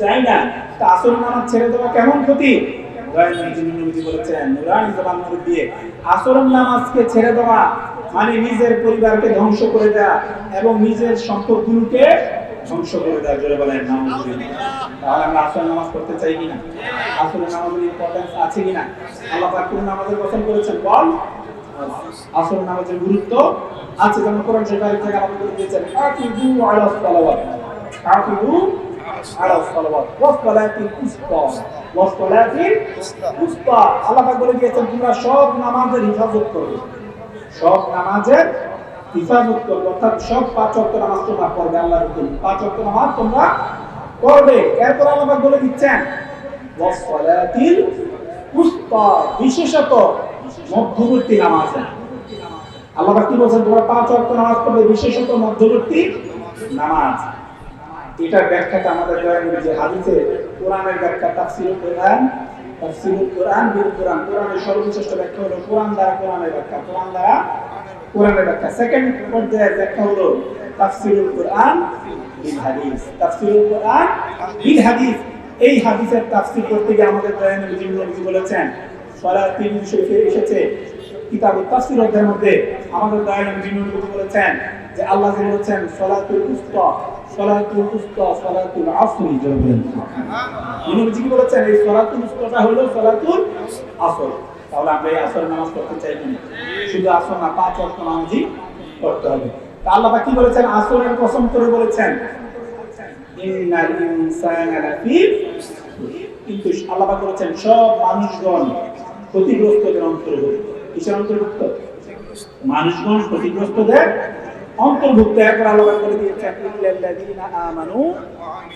চাই না। তা ছেড়ে দেওয়া কেমন ক্ষতি? নামাজকে ছেড়ে দেওয়া মানে নিজের পরিবারকে ধ্বংস করে এবং নিজের ধ্বংস করে দেওয়া তাহলে আমরা আসর নামাজ পড়তে চাই কিনা? ইম্পর্টেন্স আছে কিনা? আল্লাহ বলেছেন বল। আসর নামাজের গুরুত্ব আছে। যেমন আল্লাহ পাক বলে দিয়েছেন তোমরা সব নামাজের হিফাজত করবে। সব নামাজের হিফাজত করবে। অর্থাৎ সব পাঁচ ওয়াক্ত নামাজ তোমরা পড়বে আল্লাহর হুকুম। পাঁচ ওয়াক্ত নামাজ তোমরা পড়বে। এরপর আল্লাহ পাক বলে দিচ্ছেন উসতা। বিশেষত মধ্যবর্তী নামাজ আল্লাহ পাক কি বলছেন তোমরা পাঁচ ওয়াক্ত নামাজ পড়বে বিশেষত মধ্যবর্তী নামাজ। এটার ব্যাখ্যাটা আমাদের দয়ান যে হাদিসে কোরআনের ব্যাখ্যা, তাফসিরুল কোরআন তাফসিরুল কোরআন বিল কোরআন। কোরআনের সর্বশ্রেষ্ঠ ব্যাখ্যা হলো কোরআন দ্বারা কোরআনের ব্যাখ্যা, কোরআন দ্বারা কোরআনের ব্যাখ্যা। সেকেন্ড পর্যায়ের ব্যাখ্যা হলো কোরআন বিল হাদিস। কোরআন বিল হাদিস। এই হাদিসের তাফসীর করতে গিয়ে আমাদের নবী বলেছেন তিন এসেছে কিতাব তাফসীর অধ্যায়ের মধ্যে আমাদের দয়ান নবী বলেছেন যে আল্লাহ বলেছেন, সলাতুল উস্তা সলাতুল উস্তা আসরি কি এই উস্তাটা হলো আসর। তাহলে আমরা এই আসর নামাজ পড়তে চাই শুধু আসর না, পাঁচ ওয়াক্ত নামাজই পড়তে হবে। তা আল্লাহ কি বলেছেন? আসরের কসম করে বলেছেন, ইন্নাল ইনসানা লাফি কিন্তু আল্লাহ বলেছেন, সব মানুষগণ ক্ষতিগ্রস্তদের অন্তর্ভুক্ত। কিসের অন্তর্ভুক্ত? মানুষগণ ক্ষতিগ্রস্তদের অন্তর্ভুক্ত একবার পাক বলে দিয়েছেন ইল্লাল্লাযীনা আমানু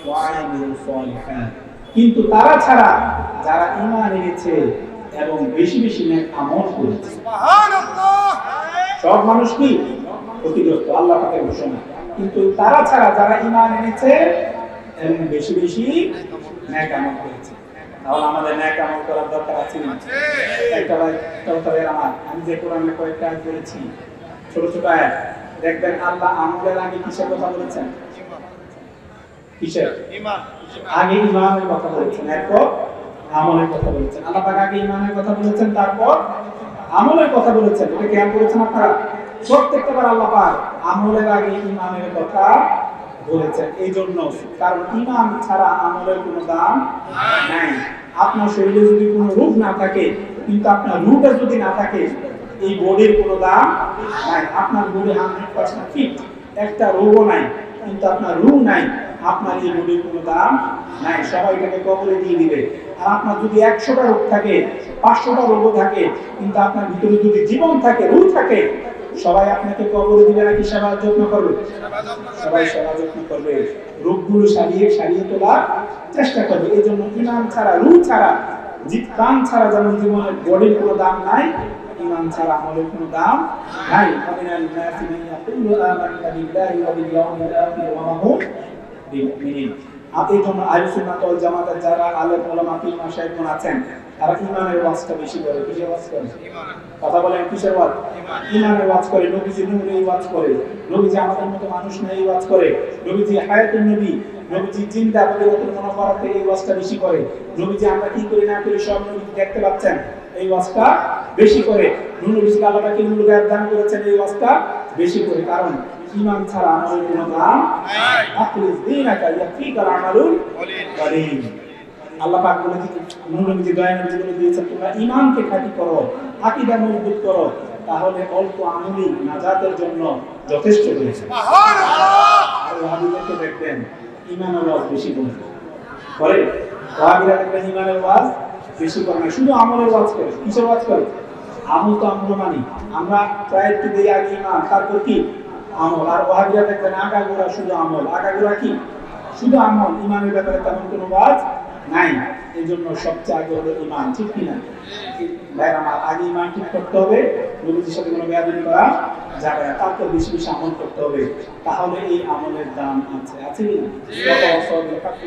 ওয়া আমিলুস সালিহাত কিন্তু তারা ছাড়া যারা ঈমান এনেছে এবং বেশি বেশি নেক আমল করেছে। সব মানুষ কি? ক্ষতিগ্রস্ত আল্লাহ পাকের ঘোষণা। কিন্তু তারা ছাড়া যারা ঈমান এনেছে এবং বেশি বেশি ন্যাক আমল করেছে। তাহলে আমাদের ন্যাক আমল করার দরকার আছে না? একটা ভাই আমার। আমি যে কোরআনে কয়েকটা আয়াত বলেছি ছোট ছোট আয়াত। দেখবেন আল্লাহ আমলের আগে কিসের কথা বলেছেন? কিসের? আগে ইমানের কথা বলেছেন এরপর আমলের কথা বলেছেন। আল্লাহ পাক আগে ইমানের কথা বলেছেন তারপর আমলের কথা বলেছেন। এটা কেন বলেছেন আপনারা? প্রত্যেকটা বার আল্লাহ পাক আমলের আগে ইমানের কথা বলেছেন। এই জন্য কারণ ইমান ছাড়া আমলের কোনো দাম নাই। আপনার শরীরে যদি কোনো রূপ না থাকে কিন্তু আপনার রূপে যদি না থাকে এই বডির কোনো দাম নাই। আপনার বডি হান্ড্রেড পার্সেন্ট ফিট একটা রোগও নাই, কিন্তু আপনার রূপ নাই, আপনার এই বডির কোনো দাম নাই। সবাই এটাকে কবরে দিয়ে দিবে। আর আপনার যদি একশোটা রোগ থাকে, পাঁচশোটা রোগও থাকে, কিন্তু আপনার ভিতরে যদি জীবন থাকে রূপ থাকে, সবাই আপনাকে কবরে দিবে নাকি সেবা যত্ন করবে? সবাই সেবা যত্ন করবে। রোগগুলো সারিয়ে সারিয়ে তোলার চেষ্টা করবে। এই জন্য ইমান ছাড়া রূপ ছাড়া জীব প্রাণ ছাড়া যেমন জীবনের বডির কোনো দাম নাই ইমান ছাড়া আমলের কোনো দাম নাই আমিনাল নাসি মান ইয়াকুলু আমান্না বিল্লাহি ওয়া বিল ইয়াউমিল আখির ওয়া মা হুম বিমুমিনিন এই জন্য আহলে সুন্নাত ওয়াল জামাতের যারা আলেম ওলামা আছেন, তারা ইমানের ওয়াজটা বেশি করে কিসের ওয়াজ করে? কথা বলেন, কিসের ওয়াজ? ইমানের ওয়াজ করে, নবীজি নূর এই ওয়াজ করে। নবীজি আমাদের মতো মানুষ না, এই ওয়াজ করে। নবীজি হায়াতুন নবী, নবীজি জিন্দা বদিরাতুল মুনাফারাতে এই ওয়াজটা বেশি করে। নবীজি আমরা কি করি না করি সব নবী দেখতে পাচ্ছেন। এই ওয়াজটা বেশি করে। নূর নবীজি আল্লাহ পাকে নূর গায়েব দান করেছেন এই ওয়াজটা? বেশি করে। কারণ ইমান ছাড়া আমাদের কোনো দাম আখলিস দীনাকা ইয়াফিকাল আমালুল কলিল আল্লাহ পাক বলে নূর নবীজি দয়া নবীজি বলে দিয়েছেন তোমরা ঈমানকে খাঁটি করো আকীদা মজবুত করো তাহলে অল্প আমলি নাজাতের জন্য যথেষ্ট হয়েছে। আর ওয়াহাবিদেরকে দেখবেন ঈমানের ওয়াজ বেশি করে। করে ওয়াহাবিরা দেখবেন ঈমানের ওয়াজ বেশি করে না। শুধু আমলের ওয়াজ করে। কিসের ওয়াজ করে? আমল তো আমল মানি। আমরা প্রায় একটু দিই আগে ইমান, তারপর কি? আমল। আর ওয়াহাবিয়া দেখবেন আগাগোড়া শুধু আমল। আগাগোড়া কি? শুধু আমল। ইমানের ব্যাপারে তেমন কোনো ওয়াজ নাই। এই জন্য সবচেয়ে আগে হলো ইমান। ঠিক কিনা? ভাই আমার আগে ইমান ঠিক করতে হবে। নবীজির সাথে কোনো বেয়াদবি করা যাবে না। তারপর বেশি বেশি আমল করতে হবে। তাহলে এই আমলের দাম আছে। আছে কি না? কত অসবে কাকি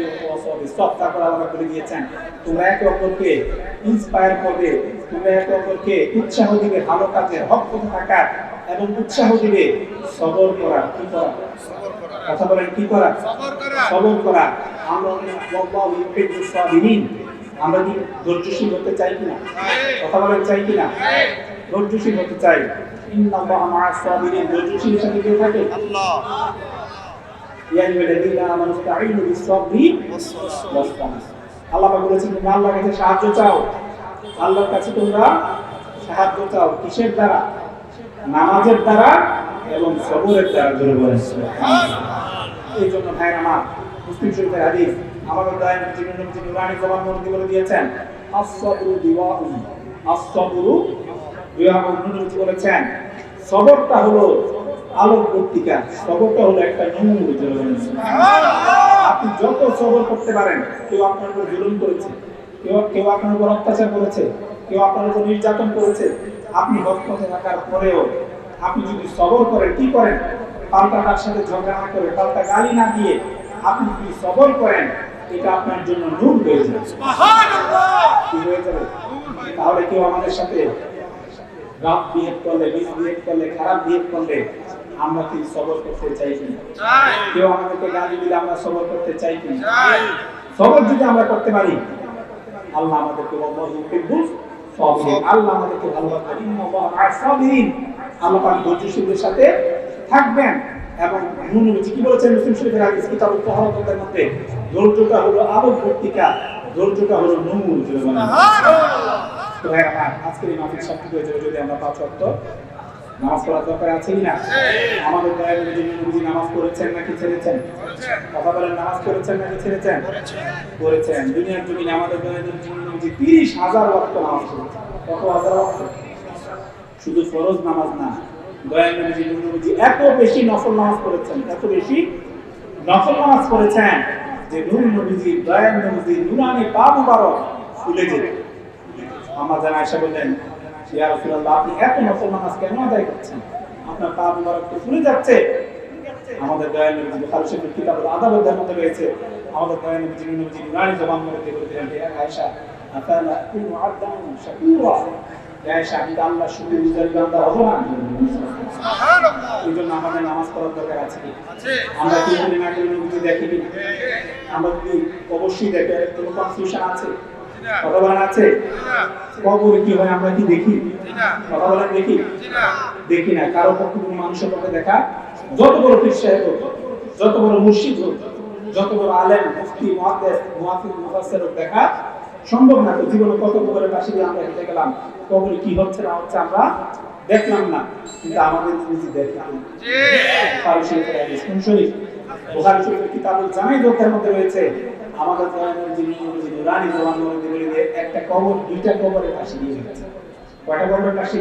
সব তারপর আলাদা করে দিয়েছেন। তোমরা একে অপরকে ইন্সপায়ার করবে। তোমরা একে অপরকে উৎসাহ দিবে ভালো কাজের হক পথে থাকার এবং উৎসাহ দিবে সবর করা কি করা কথা বলেন কি করা সবর করা আমরা আমরা কি ধৈর্যশীল হতে চাই কিনা কথা বলেন চাই কিনা ধৈর্যশীল হতে চাই। ধৈর্যশীলের সাথে থাকে? আল্লাহ। আল্লাহ বলেছেন তোমরা আল্লাহর কাছে সাহায্য চাও। আল্লাহর কাছে তোমরা সাহায্য চাও কিসের দ্বারা? নামাজের দ্বারা এবং সবরের দ্বারা। জোরে বলেন এই জন্য ভাই আমার মুসলিম শরীফের হাদিস আমাদের দয়ান জীবন নবী নুরানি জবান বলে দিয়েছেন। আস-সাবরু দিওয়াউন আস-সাবরু নবী বলেছেন সবরটা হলো আলোক পত্রিকা সবরটা হলো একটা নূর আপনি যত সবর করতে পারেন কেউ আপনার উপর জুলুম করেছে কেউ কেউ আপনার উপর অত্যাচার করেছে কেউ আপনার উপর নির্যাতন করেছে আপনি হকপথে থাকার পরেও আপনি যদি সবর করেন কি করেন? পাল্টা তার সাথে ঝগড়া না করে পাল্টা গালি না দিয়ে আপনি যদি সবর করেন এটা আপনার জন্য নূর হয়ে যাবে। কি হয়ে যাবে? তাহলে কেউ আমাদের সাথে রাত বিহেভ করলে মিসবিহেভ করলে খারাপ বিহেভ করলে আমরা কি সবর করতে চাই কি? কেউ আমাদেরকে গালি দিলে আমরা সবর করতে চাই কি? সবর যদি আমরা করতে পারি আল্লাহ আমাদেরকে আল্লাহু আল্লাহ আমাদেরকে সাবিরিন আল্লাহ পাক ধৈর্যশীলদের সাথে থাকবেন। এবং নুনবী কি বলেছেন? মুসলিম শরীফের হাদিস কিতাবুত তাহারাতের মধ্যে ধৈর্যটা হলো আলোক ভর্তিকা ধৈর্যটা হলো নূর বলেন। হয়ে যাবে যদি আমরা নামাজ পড়ার দরকার না আমাদের নামাজ পড়েছেন নাকি ছেড়েছেন? কথা বলেন, নামাজ পড়েছেন নাকি ছেড়েছেন? দুনিয়ার আমাদের তিরিশ হাজার ওয়াক্ত নামাজ পড়েছেন, কত হাজার শুধু ফরজ নামাজ না, দয়াল এত বেশি নফল নামাজ পড়েছেন, এত বেশি নফল নামাজ পড়েছেন যে নূর নবীজি, দয়াল নবীজি নুরানি পা মুবারক ফুলে যেত আমার জানা এসে বললেন ইয়া রাসূলুল্লাহ আপনি এত নফল নামাজ কেন আদায় করছেন? আপনার পা মুবারক তো ফুলে যাচ্ছে। আমাদের দয়াল নবীজি বুখারী শরীফের কিতাব আদাবতের মধ্যে রয়েছে। আমাদের দয়াল নবীজি নবীজি নুরানি জবান মধ্যে বলে দিলেন হে আয়েশা আফালা কুনু আবদান শাকুরা? হে আয়েশা আমি আল্লাহ শুকর গুজারি বান্দা হব না এই জন্য আমাদের নামাজ পড়ার দরকার আছে কি? আমরা কি করি না করি নবীজি দেখি কি? আমরা যদি অবশ্যই দেখে কোনো কনফিউশন আছে? বলেন আছে? কবরে কি হয়? আমরা কি দেখি? কথা বলেন দেখি? দেখি না। কারও পক্ষে কোনো মানুষের পক্ষে দেখা যত বড় পীর হোক যত বড় মুর্শিদ হোক যত বড় আলেম মুফতি মুহাদ্দিস মুহাফিজ মুফাসসির হোক দেখা সম্ভব না। তো জীবনে কত কবরের পাশে দিয়ে আমরা হেঁটে গেলাম? কবরে কি হচ্ছে না হচ্ছে আমরা দেখলাম না। কিন্তু আমাদের নিজে দেখলাম। শরীফ? বুখারী শরীফের কিতাবুল জামাই গ্রন্থের মধ্যে রয়েছে। আমাদের দয়ালু যিনি রানী জওয়ান মধ্যে বলে একটা কবর, দুইটা কবরের পাশে নিয়ে যাচ্ছে। কয়টা কবরের পাশে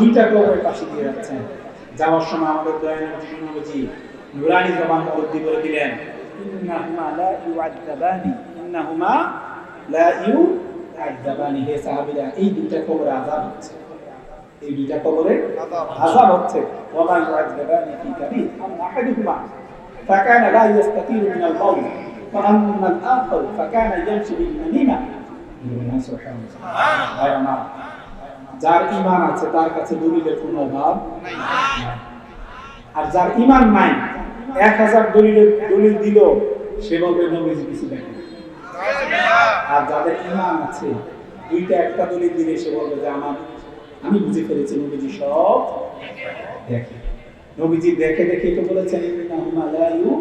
দুইটা কবরের পাশে দিয়ে যাচ্ছেন যাওয়ার সময় আমাদের দয়ালু যিনি নবজি নুরানি জবান মধ্যে বলে দিলেন। ইন্নাহুমা লা ইউআযাবানি ইন্নাহুমা লা ইউআযাবানি হে সাহাবীরা, এই দুইটা কবর আযাব হচ্ছে। এই দুইটা কবরে আযাব হচ্ছে। ওয়া মা ইউআযাবানি ফি কাবীর আম আহাদুহুমা। ফাকানা লা ইয়াস্তাতিরু মিনাল বাউল فأما الآخر فكان يمشي بالنميمة سبحان الله যার ইমান আছে তার কাছে দলিলের কোনো অভাব নাই আর যার ইমান নাই এক হাজার দলিলের দলিল দিল সে বলবে নবীজি কিছু দেখে না। আর যাদের ইমান আছে দুইটা একটা দলিল দিলে সে বলবে যে আমার আমি বুঝে ফেলেছি নবীজি সব দেখে নবীজি দেখে দেখে তো বলেছেন ইন্নাহুমা লা ইউ